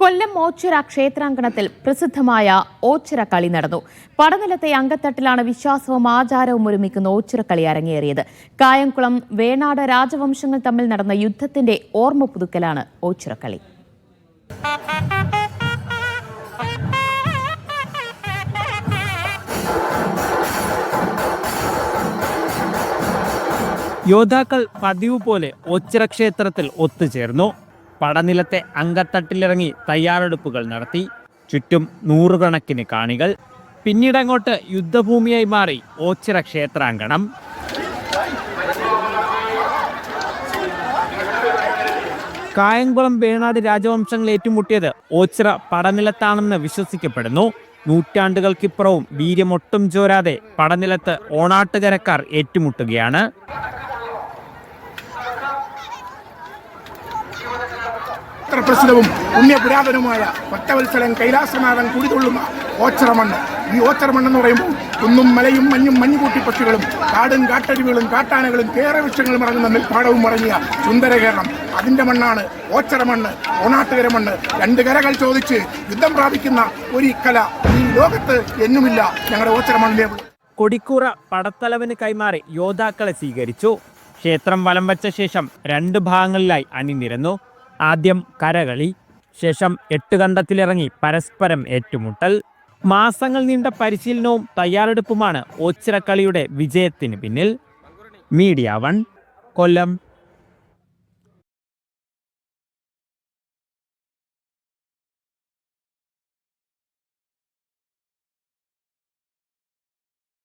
കൊല്ലം ഓച്ചിറ ക്ഷേത്രാങ്കണത്തിൽ പ്രസിദ്ധമായ ഓച്ചിറ കളി നടന്നു. പടനിലത്തെ അങ്കത്തട്ടിലാണ് വിശ്വാസവും ആചാരവും ഒരുമിക്കുന്ന ഓച്ചിറ കളി അരങ്ങേറിയത്. കായംകുളം വേണാട് രാജവംശങ്ങൾ തമ്മിൽ നടന്ന യുദ്ധത്തിന്റെ ഓർമ്മ പുതുക്കലാണ് ഓച്ചിറ കളി. യോദ്ധാക്കൾ പതിവ് പോലെ ഒച്ചിറ ക്ഷേത്രത്തിൽ ഒത്തുചേർന്നു. പടനിലത്തെ അങ്കത്തട്ടിലിറങ്ങി തയ്യാറെടുപ്പുകൾ നടത്തി. ചുറ്റും നൂറുകണക്കിന് കാണികൾ. പിന്നീടങ്ങോട്ട് യുദ്ധഭൂമിയായി മാറി ഓച്ചിറ ക്ഷേത്രാങ്കണം. കായംകുളം വേണാട് രാജവംശങ്ങൾ ഏറ്റുമുട്ടിയത് ഓച്ചിറ പടനിലത്താണെന്ന് വിശ്വസിക്കപ്പെടുന്നു. നൂറ്റാണ്ടുകൾക്കിപ്പുറവും വീര്യമൊട്ടും ചോരാതെ പടനിലത്ത് ഓണാട്ടുകരക്കാർ ഏറ്റുമുട്ടുകയാണ്. ചരിത്ര പ്രസിദ്ധവും പുണ്യപുരാതനവുമായ ഭക്തവത്സലൻ കൈലാസനാഥൻ കുടികൊള്ളുന്ന ഓച്ചറമണ്ണ്. ഈ ഓച്ചറമണ്ണെന്ന് പറയുമ്പോൾ കുന്നും മലയും മഞ്ഞും മഞ്ഞുകൂട്ടി പക്ഷികളും കാടും കാട്ടരുവികളും കാട്ടാനകളും കേരവൃക്ഷങ്ങളും ഇറങ്ങുന്ന നെൽപ്പാടവും അടങ്ങിയ സുന്ദര കേരളം അതിന്റെ മണ്ണാണ് ഓച്ചറമണ്ണ് ഓണാട്ടുകര മണ്ണ് രണ്ട് കരകൾ ചോദിച്ച് യുദ്ധം പ്രാപിക്കുന്ന ഒരു കല ഈ ലോകത്ത് എന്നുമില്ല ഞങ്ങളുടെ ഓച്ചറമണ്ണിലെ കൊടിക്കൂറ പടത്തലവന് കൈമാറി യോദ്ധാക്കളെ സ്വീകരിച്ചു. ക്ഷേത്രം വലം വച്ച ശേഷം രണ്ട് ഭാഗങ്ങളിലായി അണിനിരന്നു. ആദ്യം കരകളി ശേഷം എട്ടുകണ്ടത്തിലിറങ്ങി പരസ്പരം ഏറ്റുമുട്ടൽ. മാസങ്ങൾ നീണ്ട പരിശീലനവും തയ്യാറെടുപ്പുമാണ് ഓച്ചിറക്കളിയുടെ വിജയത്തിന് പിന്നിൽ. മീഡിയ വൺ കൊല്ലം